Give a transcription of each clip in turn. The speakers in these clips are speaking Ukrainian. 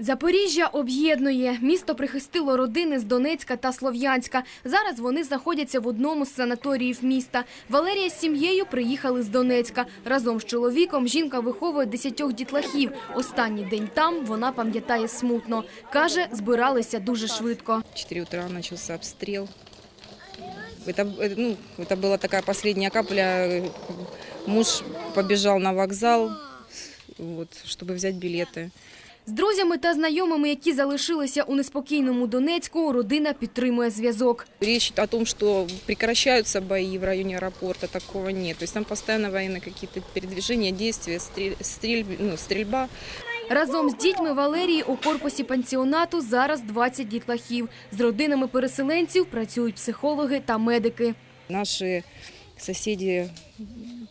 Запоріжжя об'єднує. Місто прихистило родини з Донецька та Слов'янська. Зараз вони знаходяться в одному з санаторіїв міста. Валерія з сім'єю приїхали з Донецька. Разом з чоловіком жінка виховує десятьох дітлахів. Останній день там вона пам'ятає смутно. Каже, збиралися дуже швидко. В 4 утра начался обстрел. Это, э, ну, это была такая последняя капля. Муж побежал на вокзал, вот, чтобы взять билеты. З друзями та знайомими, які залишилися у неспокійному Донецьку, родина підтримує зв'язок. Речь о том, что прекращаются бои в районе аэропорта, такого нет. То есть там постоянно военные какие-то передвижения, действия, стрель, стрельб- ну, стрельба. Разом з дітьми Валерії у корпусі пансіонату зараз 20 дітлахів. З родинами переселенців працюють психологи та медики. Наши соседи,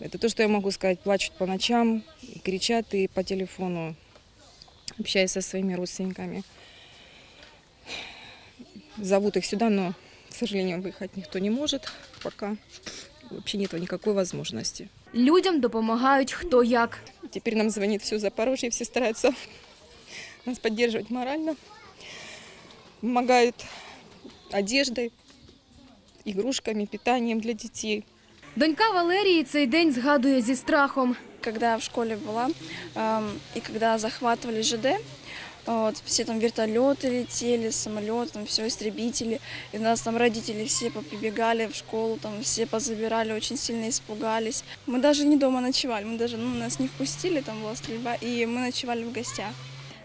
это то, что я могу сказать, плачут по ночам, кричат и по телефону, общаясь со своими родственниками. Зовут их сюда, но, к сожалению, выехать никто не может пока. Вообще нет никакой возможности. Людям допомагають хто як. Теперь нам звонит все Запорожье, все стараются нас поддерживать морально. Помогают одеждой, игрушками, питанием для детей. Донька Валерії цей день згадує зі страхом когда в школе была, эм, и когда захватывали ЖД, вот, все там вертолеты летели, самолеты, там все, истребители. И у нас там родители все поприбегали в школу, там все позабирали, очень сильно испугались. Мы даже не дома ночевали, мы даже, ну, нас не впустили, там была стрельба, и мы ночевали в гостях.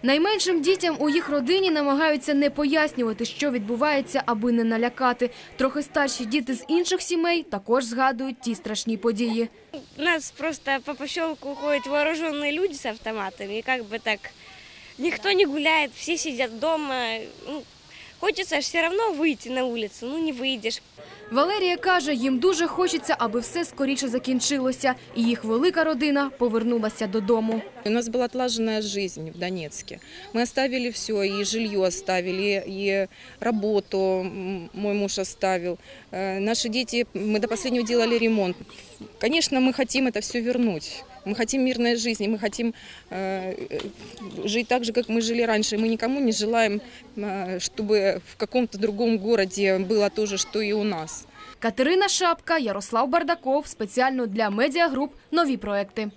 Найменшим дітям у їх родині намагаються не пояснювати, що відбувається, аби не налякати. Трохи старші діти з інших сімей також згадують ті страшні події. У нас просто по поселку ходят вооруженные люди с автоматами, и как бы так никто не гуляет, все сидят дома. Ну, хочется же все равно выйти на улицу, ну не выйдешь. Валерія каже, їм дуже хочеться, аби все скоріше закінчилося, і їх велика родина повернулася додому. У нас была отлаженная жизнь в Донецке. Мы оставили все, и жилье оставили, и работу м, мой муж оставил. Э, Наши дети, мы до последнего делали ремонт. Конечно, мы хотим это все вернуть. Мы хотим мирной жизни, мы хотим э, э, жить так же, как мы жили раньше. Мы никому не желаем, э, чтобы в каком-то другом городе было то же, что и у нас. Катерина Шапка, Ярослав Бардаков. Спеціально для медіагруп «Нові проекти».